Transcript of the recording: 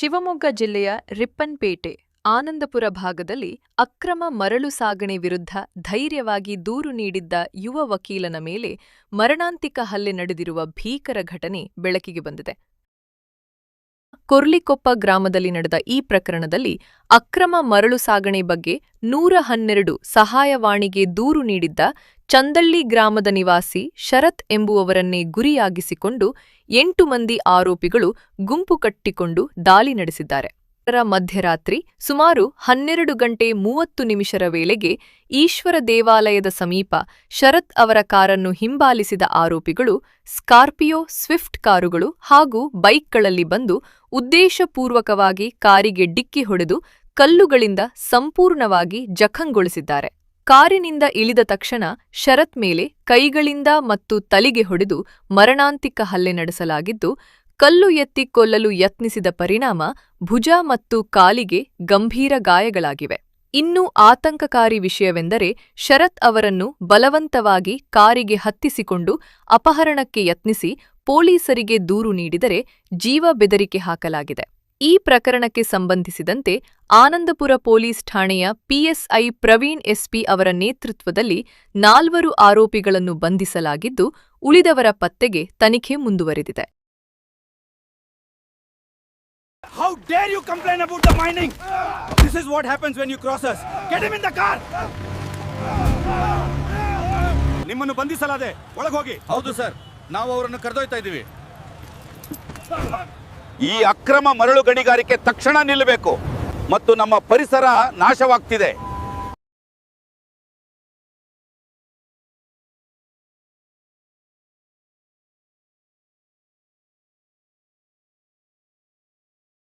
ಶಿವಮೊಗ್ಗ ಜಿಲ್ಲೆಯ ರಿಪ್ಪನ್ಪೇಟೆ, ಆನಂದಪುರ ಭಾಗದಲ್ಲಿ ಅಕ್ರಮ ಮರಳು ಸಾಗಣೆ ವಿರುದ್ಧ ಧೈರ್ಯವಾಗಿ ದೂರು ನೀಡಿದ್ದ ಯುವ ವಕೀಲನ ಮೇಲೆ ಮರಣಾಂತಿಕ ಹಲ್ಲೆ ನಡೆದಿರುವ ಭೀಕರ ಘಟನೆ ಬೆಳಕಿಗೆ ಬಂದಿದೆ. ಕೊರ್ಲಿಕೊಪ್ಪ ಗ್ರಾಮದಲ್ಲಿ ನಡೆದ ಈ ಪ್ರಕರಣದಲ್ಲಿ ಅಕ್ರಮ ಮರಳು ಸಾಗಣೆ ಬಗ್ಗೆ ನೂರ ಹನ್ನೆರಡು ಸಹಾಯವಾಣಿಗೆ ದೂರು ನೀಡಿದ್ದ ಚಂದಳ್ಳಿ ಗ್ರಾಮದ ನಿವಾಸಿ ಶರತ್ ಎಂಬುವವರನ್ನೇ ಗುರಿಯಾಗಿಸಿಕೊಂಡು ಎಂಟು ಮಂದಿ ಆರೋಪಿಗಳು ಗುಂಪು ಕಟ್ಟಿಕೊಂಡು ದಾಳಿ ನಡೆಸಿದ್ದಾರೆ. ಮಧ್ಯರಾತ್ರಿ ಸುಮಾರು ಹನ್ನೆರಡು ಗಂಟೆ ಮೂವತ್ತು ನಿಮಿಷರ ವೇಳೆಗೆ ಈಶ್ವರ ದೇವಾಲಯದ ಸಮೀಪ ಶರತ್ ಅವರ ಕಾರನ್ನು ಹಿಂಬಾಲಿಸಿದ ಆರೋಪಿಗಳು ಸ್ಕಾರ್ಪಿಯೋ ಸ್ವಿಫ್ಟ್ ಕಾರುಗಳು ಹಾಗೂ ಬೈಕ್ಗಳಲ್ಲಿ ಬಂದು ಉದ್ದೇಶಪೂರ್ವಕವಾಗಿ ಕಾರಿಗೆ ಡಿಕ್ಕಿ ಹೊಡೆದು ಕಲ್ಲುಗಳಿಂದ ಸಂಪೂರ್ಣವಾಗಿ ಜಖಂಗೊಳಿಸಿದ್ದಾರೆ. ಕಾರಿನಿಂದ ಇಳಿದ ತಕ್ಷಣ ಶರತ್ ಮೇಲೆ ಕೈಗಳಿಂದ ಮತ್ತು ತಲೆಗೆ ಹೊಡೆದು ಮರಣಾಂತಿಕ ಹಲ್ಲೆ ನಡೆಸಲಾಗಿದ್ದು, ಕಲ್ಲು ಎತ್ತಿ ಕೊಲ್ಲಲು ಯತ್ನಿಸಿದ ಪರಿಣಾಮ ಭುಜ ಮತ್ತು ಕಾಲಿಗೆ ಗಂಭೀರ ಗಾಯಗಳಾಗಿವೆ. ಇನ್ನೂ ಆತಂಕಕಾರಿ ವಿಷಯವೆಂದರೆ ಶರತ್ ಅವರನ್ನು ಬಲವಂತವಾಗಿ ಕಾರಿಗೆ ಹತ್ತಿಸಿಕೊಂಡು ಅಪಹರಣಕ್ಕೆ ಯತ್ನಿಸಿ ಪೊಲೀಸರಿಗೆ ದೂರು ನೀಡಿದರೆ ಜೀವ ಬೆದರಿಕೆ ಹಾಕಲಾಗಿದೆ. ಈ ಪ್ರಕರಣಕ್ಕೆ ಸಂಬಂಧಿಸಿದಂತೆ ಆನಂದಪುರ ಪೊಲೀಸ್ ಠಾಣೆಯ ಪಿಎಸ್ಐ ಪ್ರವೀಣ್ ಎಸ್ಪಿ ಅವರ ನೇತೃತ್ವದಲ್ಲಿ ನಾಲ್ವರು ಆರೋಪಿಗಳನ್ನು ಬಂಧಿಸಲಾಗಿದ್ದು ಉಳಿದವರ ಪತ್ತೆಗೆ ತನಿಖೆ ಮುಂದುವರೆದಿದೆ How dare you complain about the mining? This is what happens when you cross us. Get him in the car. ನಿಮ್ಮನ್ನು ಬಂಧಿಸಲಾದೆ ಒಳಗೆ ಹೋಗಿ ಹೌದು ಸರ್ ನಾವು ಅವರನ್ನು ಕರೆದೊಯ್ತಾ ಇದ್ದೀವಿ ಈ ಅಕ್ರಮ ಮರಳು ಗಣಿಗಾರಿಕೆ ತಕ್ಷಣ ನಿಲ್ಲಬೇಕು. ಮತ್ತು ನಮ್ಮ ಪರಿಸರ ನಾಶವಾಗ್ತಿದೆ.